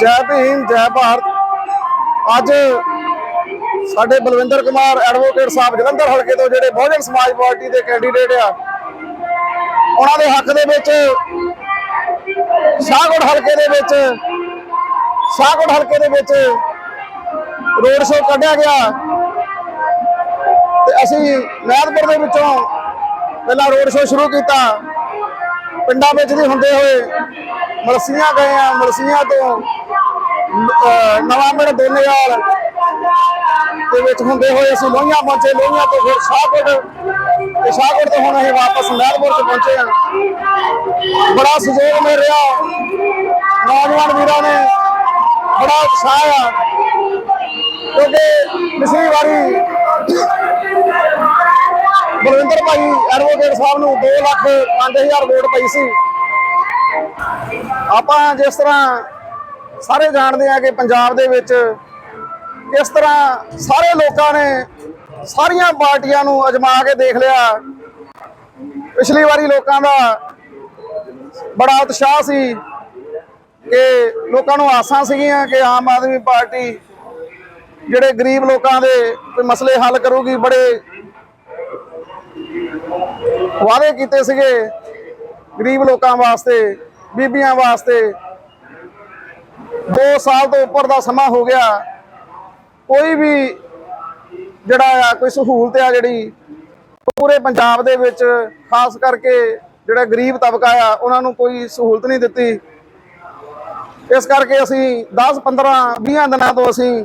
ਜੈ ਭੀਮ, ਜੈ ਭਾਰਤ। ਅੱਜ ਸਾਡੇ ਬਲਵਿੰਦਰ ਕੁਮਾਰ ਐਡਵੋਕੇਟ ਸਾਹਿਬ ਜਲੰਧਰ ਹਲਕੇ ਤੋਂ ਜਿਹੜੇ ਬਹੁਜਨ ਸਮਾਜ ਪਾਰਟੀ ਦੇ ਕੈਂਡੀਡੇਟ ਆ, ਉਹਨਾਂ ਦੇ ਹੱਕ ਦੇ ਵਿੱਚ ਸ਼ਾਹਗੜ ਹਲਕੇ ਦੇ ਵਿੱਚ ਸ਼ਾਹਗੜ ਹਲਕੇ ਦੇ ਵਿੱਚ ਰੋਡ ਸ਼ੋਅ ਕੱਢਿਆ ਗਿਆ। ਤੇ ਅਸੀਂ ਮਹਿਦਪੁਰ ਦੇ ਵਿੱਚੋਂ ਪਹਿਲਾਂ ਰੋਡ ਸ਼ੋਅ ਸ਼ੁਰੂ ਕੀਤਾ। ਪਿੰਡਾਂ ਵਿੱਚ ਵੀ ਹੁੰਦੇ ਹੋਏ ਮਲਸੀਆਂ ਗਏ ਆ, ਮਲਸੀਆਂ ਤੋਂ ਨਵਾਂ ਪਿੰਡ ਦੋਨੇਵਾਲ ਦੇ ਵਿੱਚ ਹੁੰਦੇ ਹੋਏ ਅਸੀਂ ਲੋਹੀਆਂ ਪਹੁੰਚੇ, ਲੋਹੀਆਂ ਤੋਂ ਫਿਰ ਸ਼ਾਹਕੋਟ ਤੇ ਸ਼ਾਹਕੋਟ ਤੋਂ ਹੁਣ ਅਸੀਂ ਵਾਪਸ ਮਹਿਲਪੁਰ ਚ ਪਹੁੰਚੇ ਹਾਂ। ਬੜਾ ਸਹਿਯੋਗ ਮਿਲ ਰਿਹਾ। ਨੌਜਵਾਨ ਵੀਰਾਂ ਨੇ ਬੜਾ ਉਤਸ਼ਾਹ ਆ। ਕਿਉਂਕਿ ਪਿਛਲੀ ਵਾਰੀ ਬਲਵਿੰਦਰ ਭਾਈ ਐਡਵੋਕੇਟ ਸਾਹਿਬ ਨੂੰ 2 ਲੱਖ 5000 ਵੋਟ ਪਈ ਸੀ। ਆਪਾਂ ਜਿਸ ਤਰ੍ਹਾਂ ਸਾਰੇ ਜਾਣਦੇ ਆ ਕਿ ਪੰਜਾਬ ਦੇ ਵਿੱਚ ਕਿਸ ਤਰ੍ਹਾਂ ਸਾਰੇ ਲੋਕਾਂ ਨੇ ਸਾਰੀਆਂ ਪਾਰਟੀਆਂ ਨੂੰ ਅਜਮਾ ਕੇ ਦੇਖ ਲਿਆ। ਪਿਛਲੀ ਵਾਰੀ ਲੋਕਾਂ ਦਾ ਬੜਾ ਉਤਸ਼ਾਹ ਸੀ ਕਿ ਲੋਕਾਂ ਨੂੰ ਆਸਾਂ ਸੀਗੀਆਂ ਕਿ ਆਮ ਆਦਮੀ ਪਾਰਟੀ ਜਿਹੜੇ ਗਰੀਬ ਲੋਕਾਂ ਦੇ ਕੋਈ ਮਸਲੇ ਹੱਲ ਕਰੂਗੀ, ਬੜੇ ਵਾਅਦੇ ਕੀਤੇ ਸੀਗੇ ਗਰੀਬ ਲੋਕਾਂ ਵਾਸਤੇ, ਬੀਬੀਆਂ ਵਾਸਤੇ। 2 ਸਾਲ ਤੋਂ ਉੱਪਰ ਦਾ ਸਮਾਂ ਹੋ ਗਿਆ। ਕੋਈ ਵੀ ਜਿਹੜਾ ਆ, ਕੋਈ ਸਹੂਲਤ ਆ ਜਿਹੜੀ, ਪੂਰੇ ਪੰਜਾਬ ਦੇ ਵਿੱਚ, ਖਾਸ ਕਰਕੇ ਜਿਹੜਾ ਗਰੀਬ ਤਬਕਾ ਆ, ਉਹਨਾਂ ਨੂੰ ਕੋਈ ਸਹੂਲਤ ਨਹੀਂ ਦਿੱਤੀ। ਇਸ ਕਰਕੇ ਅਸੀਂ 10 15 20 ਦਿਨਾਂ ਤੋਂ ਅਸੀਂ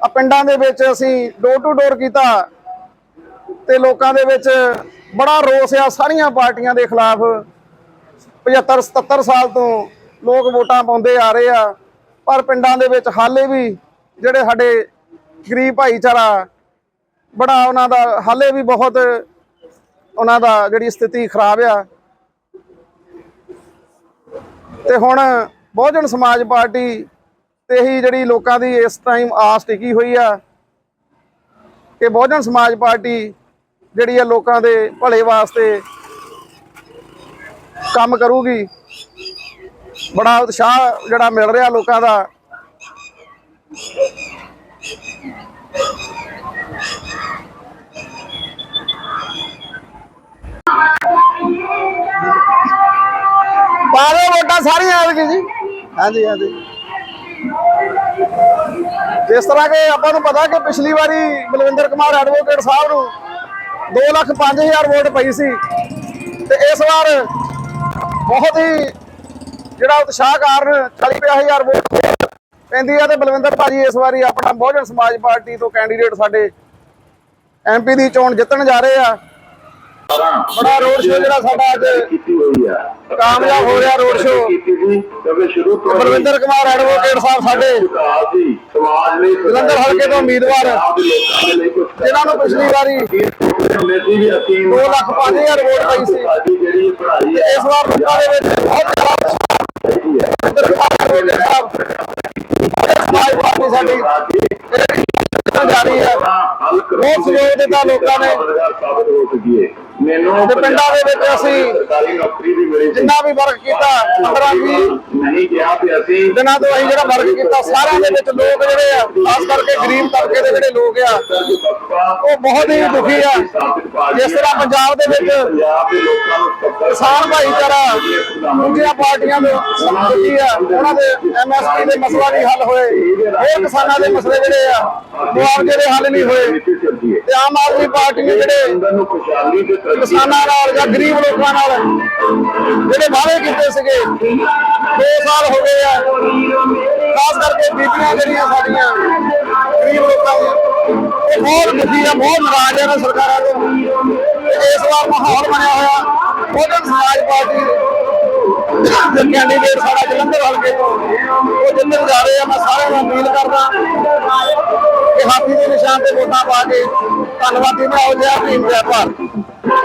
ਆ ਪਿੰਡਾਂ ਦੇ ਵਿੱਚ ਅਸੀਂ ਡੋਰ ਟੂ ਡੋਰ ਕੀਤਾ ਤੇ ਲੋਕਾਂ ਦੇ ਵਿੱਚ ਬੜਾ ਰੋਸ ਆ, ਸਾਰੀਆਂ ਪਾਰਟੀਆਂ ਦੇ ਖਿਲਾਫ। 75 77 ਸਾਲ ਤੋਂ ਲੋਕ ਵੋਟਾਂ ਪਾਉਂਦੇ ਆ ਰਹੇ ਆ। ਪਰ ਪਿੰਡਾਂ ਦੇ ਵਿੱਚ ਹਾਲੇ ਵੀ ਜਿਹੜੇ ਸਾਡੇ ਗਰੀਬ ਭਾਈਚਾਰਾ ਬੜਾ ਉਹਨਾਂ ਦਾ, ਹਾਲੇ ਵੀ ਬਹੁਤ ਉਹਨਾਂ ਦਾ ਜਿਹੜੀ ਸਥਿਤੀ ਖਰਾਬ ਆ। ਤੇ ਹੁਣ ਬਹੁਜਨ ਸਮਾਜ ਪਾਰਟੀ ਤੇ ਹੀ ਜਿਹੜੀ ਲੋਕਾਂ ਦੀ ਇਸ ਟਾਈਮ ਆਸ ਟਿਕੀ ਹੋਈ ਆ ਕਿ ਬਹੁਜਨ ਸਮਾਜ ਪਾਰਟੀ ਜਿਹੜੀ ਆ ਲੋਕਾਂ ਦੇ ਭਲੇ ਵਾਸਤੇ ਕੰਮ ਕਰੂਗੀ। ਬੜਾ ਉਤਸ਼ਾਹ ਜਿਹੜਾ ਮਿਲ ਰਿਹਾ ਲੋਕਾਂ ਦਾ। ਪਾਰੇ ਵੋਟਾਂ ਸਾਰੀਆਂ ਆ ਗਈ ਜੀ। ਹਾਂਜੀ ਹਾਂਜੀ। ਜਿਸ ਤਰ੍ਹਾਂ ਕਿ ਆਪਾਂ ਨੂੰ ਪਤਾ ਕਿ ਪਿਛਲੀ ਵਾਰੀ ਬਲਵਿੰਦਰ ਕੁਮਾਰ ਐਡਵੋਕੇਟ ਸਾਹਿਬ ਨੂੰ 2 ਲੱਖ 5000 ਵੋਟ ਪਈ ਸੀ। ਤੇ ਇਸ ਵਾਰ ਬਹੁਤ ਹੀ ਜਿਹੜਾ ਉਤਸ਼ਾਹ ਕਾਰਨ 40000 ਵੋਟ ਪੈਂਦੀ ਆ ਤੇ ਬਲਵਿੰਦਰ ਭਾਜੀ ਇਸ ਵਾਰੀ ਆਪਣਾ ਬਹੁਜਨ ਸਮਾਜ ਪਾਰਟੀ ਤੋਂ ਕੈਂਡੀਡੇਟ ਸਾਡੇ ਐਮਪੀ ਦੀ ਚੋਣ ਜਿੱਤਣ ਜਾ ਰਹੇ ਆ ਬੜਾ ਰੋਡ ਸ਼ੋਅ ਜਿਹੜਾ ਸਾਡਾ ਅੱਜ ਕਾਮਯਾਬ ਹੋ ਰਿਹਾ road show। Balwinder Kumar advocate sahib ਸਾਡੇ ਜਲੰਧਰ ਹਲਕੇ ਤੋਂ ਉਮੀਦਵਾਰ ਪੰਜਾਬ ਜਿਨ੍ਹਾਂ ਨੂੰ ਪਿਛਲੀ ਵਾਰੀ ਹੁੰਦੇ ਦੋ ਲੱਖ ਪੰਜ ਹਜ਼ਾਰ ਵੋਟ ਪਈ ਸੀ। ਇਸ ਵਾਰ ਲੋਕਾਂ ਦੇ ਵਿੱਚ ਬਹੁਤ ਜ਼ਿਆਦਾ ਸਾਹਿਬ ਸਮਾਜ ਪਾਰਟੀ ਸਾਡੀ ਜਾ ਰਹੀ ਹੈ ਬਹੁਤ ਸਹਿਯੋਗ ਦਿੱਤਾ ਲੋਕਾਂ ਨੇ ਮੈਨੂੰ ਪਿੰਡਾਂ ਦੇ ਵਿੱਚ ਅਸੀਂ ਸਰਕਾਰੀ ਨੌਕਰੀ ਵੀ ਮਿਲੀ ਜਿੰਨਾ ਵੀ ਵਰਕ ਕੀਤਾ 15 20 ਨਹੀਂ ਕਿਹਾ ਕਿ ਅਸੀਂ ਦਿਨਾਂ ਤੋਂ ਅਸੀਂ ਜਿਹੜਾ ਵਰਕ ਕੀਤਾ ਸਾਰਿਆਂ ਦੇ ਵਿੱਚ ਲੋਕ ਜਿਹੜੇ ਆ ਖਾਸ ਕਰਕੇ ਗਰੀਬ ਤਬਕੇ ਦੇ ਜਿਹੜੇ ਲੋਕ ਆ ਉਹ ਬਹੁਤ ਹੀ ਦੁਖੀ ਆ। ਜਿਸ ਤਰ੍ਹਾਂ ਪੰਜਾਬ ਦੇ ਵਿੱਚ ਕਿਸਾਨ ਭਾਈਚਾਰਾ ਦੂਜੀਆਂ ਪਾਰਟੀਆਂ ਦੇ ਦੁਖੀ ਆ ਉਹਨਾਂ ਦੇ ਐਮਐਸਪੀ ਦੇ ਮਸਲਾ ਨਹੀਂ ਹੱਲ ਹੋਏ। ਹੋਰ ਕਿਸਾਨਾਂ ਦੇ ਮਸਲੇ ਜਿਹੜੇ ਆ ਮੁਆਵਜ਼ੇ ਦੇ ਹੱਲ ਨਹੀਂ ਹੋਏ। ਤੇ ਆਮ ਆਦਮੀ ਪਾਰਟੀ ਨੇ ਜਿਹੜੇ ਨੂੰ ਕਿਸਾਨਾਂ ਨਾਲ ਜਾਂ ਗਰੀਬ ਲੋਕਾਂ ਨਾਲ ਜਿਹੜੇ ਵਾਅਦੇ ਕੀਤੇ ਸੀਗੇ 2 ਸਾਲ ਹੋ ਗਏ ਆ। ਖਾਸ ਕਰਕੇ ਬੀਬੀਆਂ ਜਿਹੜੀਆਂ ਸਾਡੀਆਂ ਗਰੀਬ ਲੋਕਾਂ ਦੀਆਂ ਉਹ ਬਹੁਤ ਦੁਖੀ ਆ ਬਹੁਤ ਨਾਰਾਜ਼ ਆ ਇਹਨਾਂ ਸਰਕਾਰਾਂ ਤੋਂ। ਇਸ ਵਾਰ ਮਾਹੌਲ ਬਣਿਆ ਹੋਇਆ ਬਹੁਜਨ ਸਮਾਜ ਪਾਰਟੀ ਦੇ ਕੈਂਡੀਡੇਟ ਸਾਡਾ ਜਲੰਧਰ ਹਲਕੇ ਤੋਂ ਉਹ ਜਿੱਤਣ ਜਾ ਰਹੇ ਆ ਮੈਂ ਸਾਰਿਆਂ ਨੂੰ ਅਪੀਲ ਕਰਦਾ ਕਿ ਹਾਥੀ ਦੇ ਨਿਸ਼ਾਨ ਤੇ ਵੋਟਾਂ ਪਾ ਕੇ ਧੰਨਵਾਦੀ ਬਣਾਓ ਜੈ ਭੀਮ ਜੈ ਭਾਰਤ।